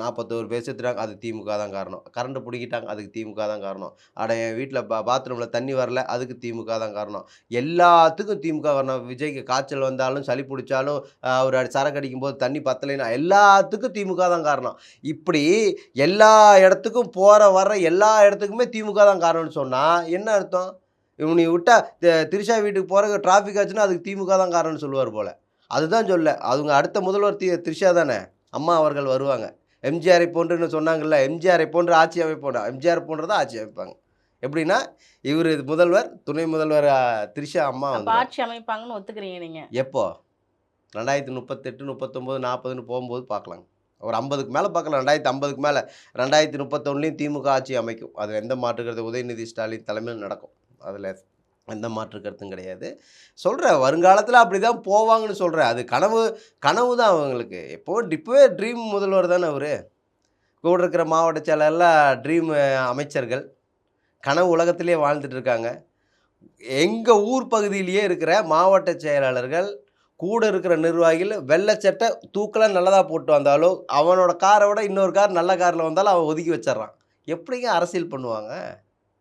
நாற்பத்தோரு பேர் செத்துட்டாங்க அது திமுக தான் காரணம். கரண்ட்டு பிடிக்கிட்டாங்க அதுக்கு திமுக தான் காரணம். அட என் வீட்டில் பா பாத்ரூமில் தண்ணி வரல அதுக்கு திமுக தான் காரணம். எல்லாத்துக்கும் திமுக காரணம். விஜய்க்கு காய்ச்சல் வந்தாலும் சளி பிடிச்சாலும் அவர் அடி- சரக்கு அடிக்கும் போது தண்ணி பத்தலைன்னா எல்லாத்துக்கும் திமுக தான் காரணம். இப்படி எல்லா இடத்துக்கும் போகிற வர்ற எல்லா இடத்துக்குமே திமுக தான் காரணம்னு சொன்னால் என்ன அர்த்தம்? இவனி விட்டா திரிஷா வீட்டுக்கு போகிற டிராஃபிக் ஆச்சுன்னா அதுக்கு திமுக தான் காரணம்னு சொல்லுவார் போல். அதுதான் சொல்ல அவங்க அடுத்த முதல்வர் தி திரிஷா தானே? அம்மா அவர்கள் வருவாங்க. எம்ஜிஆரை போன்றுன்னு சொன்னாங்கல்ல எம்ஜிஆரை போன்று ஆட்சி அமைப்போம் எம்ஜிஆர் போன்று தான் ஆட்சி அமைப்பாங்க. எப்படின்னா இவர் முதல்வர் துணை முதல்வர் திரிஷா அம்மா வந்து ஆட்சி அமைப்பாங்கன்னு ஒத்துக்கிறீங்க நீங்க. எப்போ? ரெண்டாயிரத்தி முப்பத்தெட்டு முப்பத்தொம்போது நாற்பதுன்னு போகும்போது பார்க்கலாம் ஒரு ஐம்பதுக்கு மேலே பார்க்கலாம். ரெண்டாயிரத்தி ஐம்பதுக்கு மேலே ரெண்டாயிரத்தி முப்பத்தொன்னுலையும் திமுக ஆட்சி அமைக்கும். அது எந்த மாற்றுக்கிறது உதயநிதி ஸ்டாலின் தலைமையில் நடக்கும். அதில் எந்த மாற்று கருத்தும் கிடையாது. சொல்கிறேன் வருங்காலத்தில் அப்படி தான் போவாங்கன்னு சொல்கிறேன் அது கனவு கனவு தான் அவங்களுக்கு. எப்போ இப்போவே ட்ரீம் முதல்வர் தானே அவர். கூட இருக்கிற மாவட்ட செயலெல்லாம் ட்ரீம் அமைச்சர்கள். கனவு உலகத்திலே வாழ்ந்துட்டு இருக்காங்க. எங்கள் ஊர் பகுதியிலேயே இருக்கிற மாவட்ட செயலாளர்கள் கூட இருக்கிற நிர்வாகிகள் வெள்ளை சட்டை தூக்கெல்லாம் நல்லதாக போட்டு வந்தாலும் அவனோட காரை விட இன்னொரு கார் நல்ல காரில் வந்தாலும் அவன் ஒதுக்கி வச்சிட்றான். எப்படிங்க அரசியல் பண்ணுவாங்க?